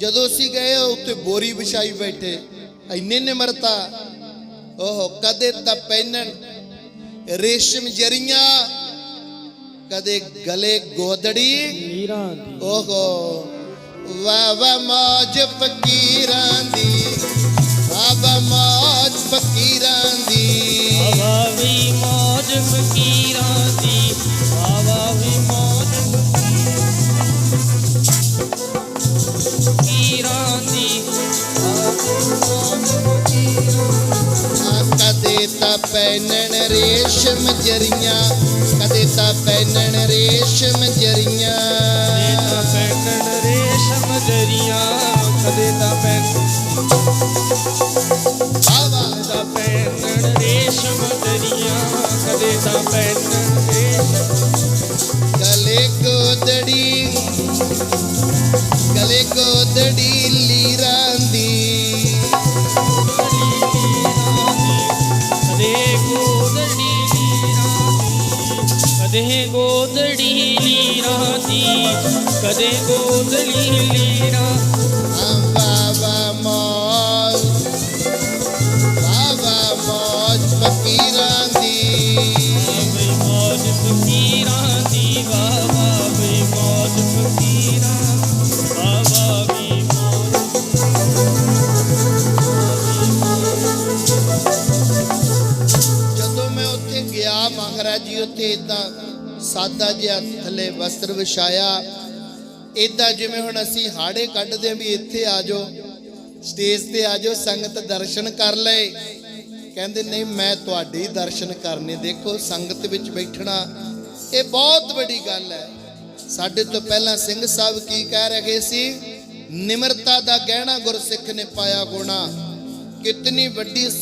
ਜਦੋਂ ਅਸੀਂ ਗਏ ਉੱਤੇ ਬੋਰੀ ਵਿਛਾਈ ਬੈਠੇ। ਇੰਨੇ ਨਿਮਰਤਾ। ਉਹ ਕਦੇ ਤਾਂ ਪਹਿਨਣ, ਰੇਸ਼ਮ ਜਰੀਆਂ, ਕਦੇ ਗਲੇ ਗੋਦੜੀ। ਨੀਰਾਂ ਦੀ ਓਹੋ ਵਾ ਵਾ ਮੌਜ ਫਕੀਰਾਂ ਦੀ। ਵਾ ਵਾ ਮੌਜ ਫਕੀਰਾਂ ਦੀ। ਹਵਾ ਵੀ ਮੌਜ ਫਕੀਰਾਂ ਦੀ ਆ ਕਦੇ ਤਾਂ ਪਹਿਨਣ ਰੇਸ਼ਮ ਜਰੀਆਂ ਕਦੇ ਤਾਂ ਪਹਿਨਣ ਰੇਸ਼ਮ ਜਰੀਆਂ। ਕਦੇ ਤਾਂ ਪੈਣਨ ਰੇਸ਼ਮ ਜਰੀਆਂ ਕਦੇ ਤਾਂ ਪੈਣ ਵਾਵਾ ਤਾਂ ਪੈਣਨ ਰੇਸ਼ਮ ਜਰੀਆਂ ਕਦੇ ਤਾਂ ਪੈਣਨ ਗਲੇ ਗੋਦੜੀ ਲੀਰਾਂ ਦੀ ਕਦੇ ਗੋਦੜੀ ਕਦੇ ਗੋਦੜੀ ਲੀਰਾਂ ਦੀ ਕਦੇ ਗੋਦੜੀ ਲੀਰਾਂ ਬਾਬਾ ਮੌਜ ਮਹਾਰਾਜ ਜੀ, ਉੱਥੇ ਇਦਾਂ ਸਾਦਾ ਜਿਹਾ ਥੱਲੇ ਵਸਤਰ ਵਿਛਾਇਆ। ਇਦਾਂ ਜਿਵੇਂ ਹੁਣ ਅਸੀਂ ਹਾੜੇ ਕੱਢਦੇ ਆਂ ਵੀ ਇੱਥੇ ਆ ਜਾਓ, ਸਟੇਜ ਤੇ ਆ ਜਾਓ, ਸੰਗਤ ਦਰਸ਼ਨ ਕਰ ਲਏ। ਕਹਿੰਦੇ, ਨਹੀਂ, ਮੈਂ ਤੁਹਾਡੇ ਦਰਸ਼ਨ ਕਰਨੇ ਦੇਖੋ, ਸੰਗਤ ਵਿੱਚ ਬੈਠਣਾ, ਇਹ ਬਹੁਤ ਵੱਡੀ ਗੱਲ ਹੈ। ਸਾਡੇ ਤੋਂ ਪਹਿਲਾਂ ਸਿੰਘ ਸਾਹਿਬ ਕੀ ਕਹਿ ਰਹੇ ਸੀ? ਨਿਮਰਤਾ ਦਾ ਗਹਿਣਾ ਗੁਰਸਿੱਖ ਨੇ ਪਾਇਆ ਗੁਣਾ ਕਿਤਨੀ ਵੱਡੀ